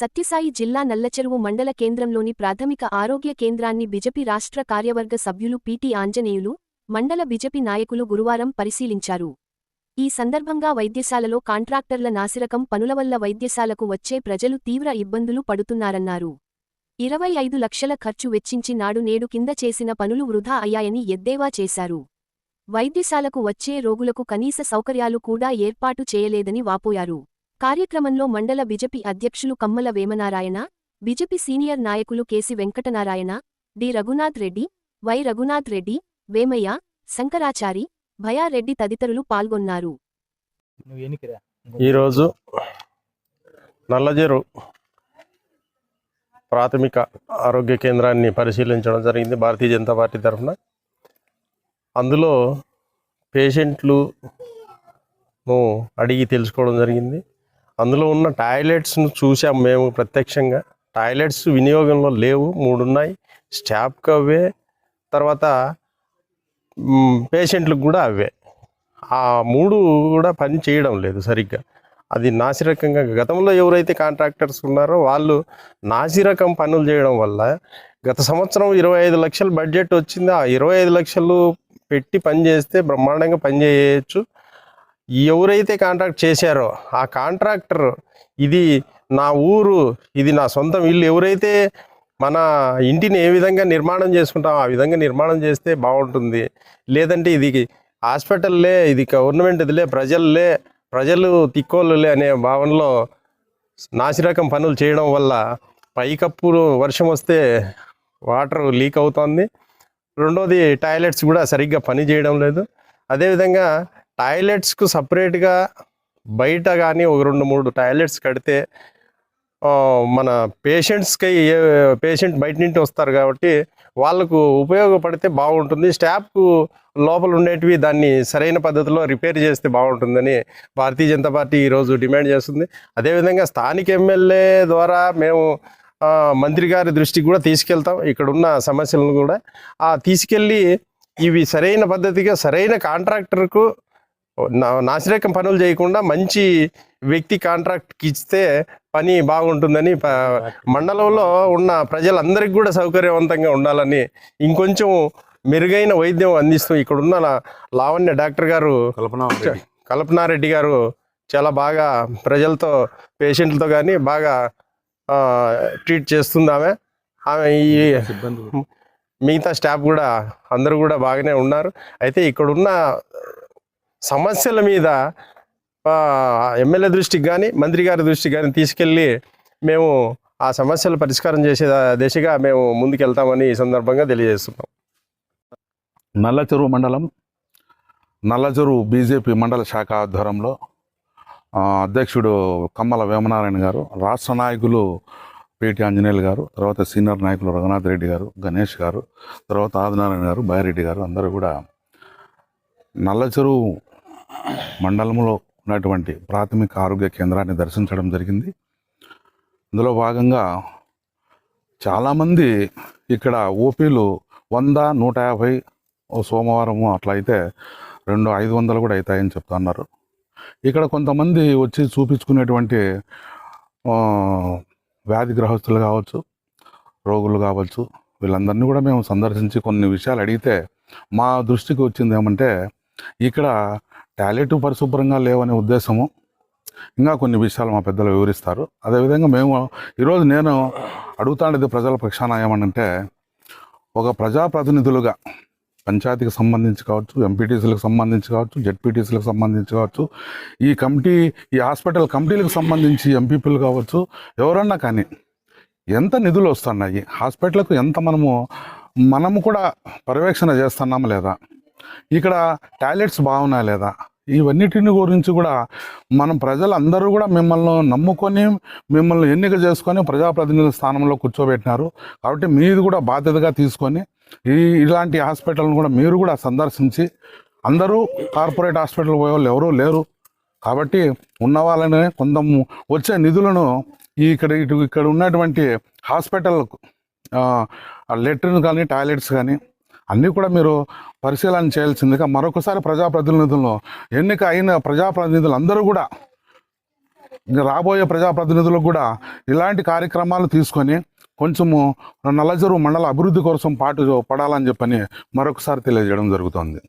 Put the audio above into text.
సత్యసాయి జిల్లా నల్లచెరువు మండల కేంద్రంలోని ప్రాథమిక ఆరోగ్య కేంద్రాన్ని బిజెపి రాష్ట్ర కార్యవర్గ సభ్యులు పిటి ఆంజనేయులు మండల బిజెపి నాయకులు గురువారం పరిశీలించారు. ఈ సందర్భంగా వైద్యశాలలో కాంట్రాక్టర్ల నాసిరకం పనుల వల్ల వైద్యశాలకు వచ్చే ప్రజలు తీవ్ర ఇబ్బందులు పడుతున్నారన్నారు. ఇరవై ఐదు లక్షల ఖర్చు వెచ్చించి నాడు నేడు కింద చేసిన పనులు వృధా అయ్యాయని ఎద్దేవా చేశారు. వైద్యశాలకు వచ్చే రోగులకు కనీస సౌకర్యాలు కూడా ఏర్పాటు చేయలేదని వాపోయారు. కార్యక్రమంలో మండల బిజెపి అధ్యక్షులు కమ్మల వేమనారాయణ బిజెపి సీనియర్ నాయకులు K C Venkatanarayana D Raghunath Reddy Y Raghunath Reddy Vemayya Shankarachari Bhayareddy తదితరులు పాల్గొన్నారు. ఈరోజు నల్లజెరు ప్రాథమిక ఆరోగ్య కేంద్రాన్ని పరిశీలించడం జరిగింది భారతీయ జనతా పార్టీ తరఫున. అందులో పేషెంట్లు అడిగి తెలుసుకోవడం జరిగింది. అందులో ఉన్న టాయిలెట్స్ను చూసాం మేము ప్రత్యక్షంగా. టాయిలెట్స్ వినియోగంలో లేవు మూడు ఉన్నాయి స్టాఫ్కి అవే. తర్వాత పేషెంట్లకు కూడా అవే. ఆ మూడు కూడా పని చేయడం లేదు సరిగ్గా. అది నాసిరకంగా గతంలో ఎవరైతే కాంట్రాక్టర్స్ ఉన్నారో వాళ్ళు నాసిరకం పనులు చేయడం వల్ల గత సంవత్సరం ఇరవై ఐదు లక్షల బడ్జెట్ వచ్చింది. ఆ ఇరవై ఐదు లక్షలు పెట్టి పని చేస్తే బ్రహ్మాండంగా పని చేయవచ్చు ఎవరైతే కాంట్రాక్ట్ చేశారో ఆ కాంట్రాక్టర్ ఇది నా ఊరు ఇది నా సొంతం ఇల్లు ఎవరైతే మన ఇంటిని ఏ విధంగా నిర్మాణం చేసుకుంటాం ఆ విధంగా నిర్మాణం చేస్తే బాగుంటుంది. లేదంటే ఇది హాస్పిటల్లే ఇది గవర్నమెంట్ ఇదిలే ప్రజల్లే ప్రజలు తిక్కోళ్ళులే అనే భావనలో నాసిరకం పనులు చేయడం వల్ల పైకప్పు వర్షం వస్తే వాటర్ లీక్ అవుతుంది. రెండోది టాయిలెట్స్ కూడా సరిగ్గా పని చేయడం లేదు. అదేవిధంగా టాయిలెట్స్కు సపరేట్గా బయట కానీ ఒక రెండు మూడు టాయిలెట్స్ కడితే మన పేషెంట్స్కి ఏ పేషెంట్ బయట నుండి వస్తారు కాబట్టి వాళ్ళకు ఉపయోగపడితే బాగుంటుంది. స్టాఫ్కు లోపల ఉండేటివి దాన్ని సరైన పద్ధతిలో రిపేర్ చేస్తే బాగుంటుందని భారతీయ జనతా పార్టీ ఈరోజు డిమాండ్ చేస్తుంది. అదేవిధంగా స్థానిక ఎమ్మెల్యే ద్వారా మేము మంత్రి గారి దృష్టికి కూడా తీసుకెళ్తాం. ఇక్కడ ఉన్న సమస్యలను కూడా తీసుకెళ్ళి ఇవి సరైన పద్ధతిగా సరైన కాంట్రాక్టర్కు నాసిరకం పనులు చేయకుండా మంచి వ్యక్తి కాంట్రాక్ట్కి ఇస్తే పని బాగుంటుందని మండలంలో ఉన్న ప్రజలందరికీ కూడా సౌకర్యవంతంగా ఉండాలని ఇంకొంచెం మెరుగైన వైద్యం అందిస్తూ ఇక్కడ ఉన్న లా- లావణ్య డాక్టర్ గారు కల్పన కల్పనారెడ్డి గారు చాలా బాగా ప్రజలతో పేషెంట్లతో కానీ బాగా ట్రీట్ చేస్తుంది ఆమె. ఆమె ఈ మిగతా స్టాఫ్ కూడా అందరూ కూడా బాగానే ఉన్నారు. అయితే ఇక్కడున్న సమస్యల మీద ఎమ్మెల్యే దృష్టికి కానీ మంత్రి గారి దృష్టికి కానీ తీసుకెళ్ళి మేము ఆ సమస్యలు పరిష్కారం చేసే దిశగా మేము ముందుకెళ్తామని ఈ సందర్భంగా తెలియజేస్తున్నాం. నల్లచెరువు మండలం నల్లచెరువు బీజేపీ మండల శాఖ ఆధ్వర్యంలో అధ్యక్షుడు కమ్మల వేమనారాయణ గారు రాష్ట్ర నాయకులు పిటి ఆంజనేయులు గారు తర్వాత సీనియర్ నాయకులు రఘునాథ్ రెడ్డి గారు గణేష్ గారు తర్వాత ఆదినారాయణ గారు బాయరెడ్డి గారు అందరూ కూడా నల్లచెరువు మండలంలో ఉన్నటువంటి ప్రాథమిక ఆరోగ్య కేంద్రాన్ని దర్శించడం జరిగింది. ఇందులో భాగంగా చాలామంది ఇక్కడ ఓపీలు వంద నూట యాభై ఓ సోమవారము అట్లా అయితే రెండు ఐదు వందలు కూడా అవుతాయని చెప్తున్నారు. ఇక్కడ కొంతమంది వచ్చి చూపించుకునేటువంటి వ్యాధి గ్రహస్తులు కావచ్చు రోగులు కావచ్చు వీళ్ళందరినీ కూడా మేము సందర్శించి కొన్ని విషయాలు అడిగితే మా దృష్టికి వచ్చింది ఏమంటే ఇక్కడ టాయిలెట్ పరిశుభ్రంగా లేవనే ఉద్దేశము. ఇంకా కొన్ని విషయాలు మా పెద్దలు వివరిస్తారు. అదేవిధంగా మేము ఈరోజు నేను అడుగుతాండేది ప్రజల పక్షాన ఏమనంటే ఒక ప్రజాప్రతినిధులుగా పంచాయతీకి సంబంధించి కావచ్చు ఎంపీటీసీలకు సంబంధించి కావచ్చు జెడ్పీటీసీలకు సంబంధించి కావచ్చు ఈ కమిటీ ఈ హాస్పిటల్ కమిటీలకు సంబంధించి ఎంపీపీలు కావచ్చు ఎవరన్నా కానీ ఎంత నిధులు వస్తున్నాయి హాస్పిటల్కు ఎంత మనము మనము కూడా పర్యవేక్షణ చేస్తున్నాము లేదా ఇక్కడ టాయిలెట్స్ బాగున్నాయా లేదా ఇవన్నిటిని గురించి కూడా మనం ప్రజలందరూ కూడా మిమ్మల్ని నమ్ముకొని మిమ్మల్ని ఎన్నిక చేసుకొని ప్రజాప్రతినిధుల స్థానంలో కూర్చోబెట్టినారు. కాబట్టి మీది కూడా బాధ్యతగా తీసుకొని ఈ ఇలాంటి హాస్పిటల్ను కూడా మీరు కూడా సందర్శించి అందరూ కార్పొరేట్ హాస్పిటల్ పోయే వాళ్ళు ఎవరూ లేరు. కాబట్టి ఉన్న వాళ్ళనే కొంత వచ్చే నిధులను ఈ ఇక్కడ ఇటు ఇక్కడ ఉన్నటువంటి హాస్పిటల్ లెట్రిన్ కానీ టాయిలెట్స్ కానీ అన్నీ కూడా మీరు పరిశీలన చేయాల్సిందిగా మరొకసారి ప్రజాప్రతినిధులను ఎన్నిక అయిన ప్రజాప్రతినిధులు అందరూ కూడా ఇంకా రాబోయే ప్రజాప్రతినిధులకు కూడా ఇలాంటి కార్యక్రమాలు తీసుకొని కొంచెము నల్లజరువు మండల అభివృద్ధి కోసం పాటు పడాలని చెప్పని మరొకసారి తెలియజేయడం జరుగుతోంది.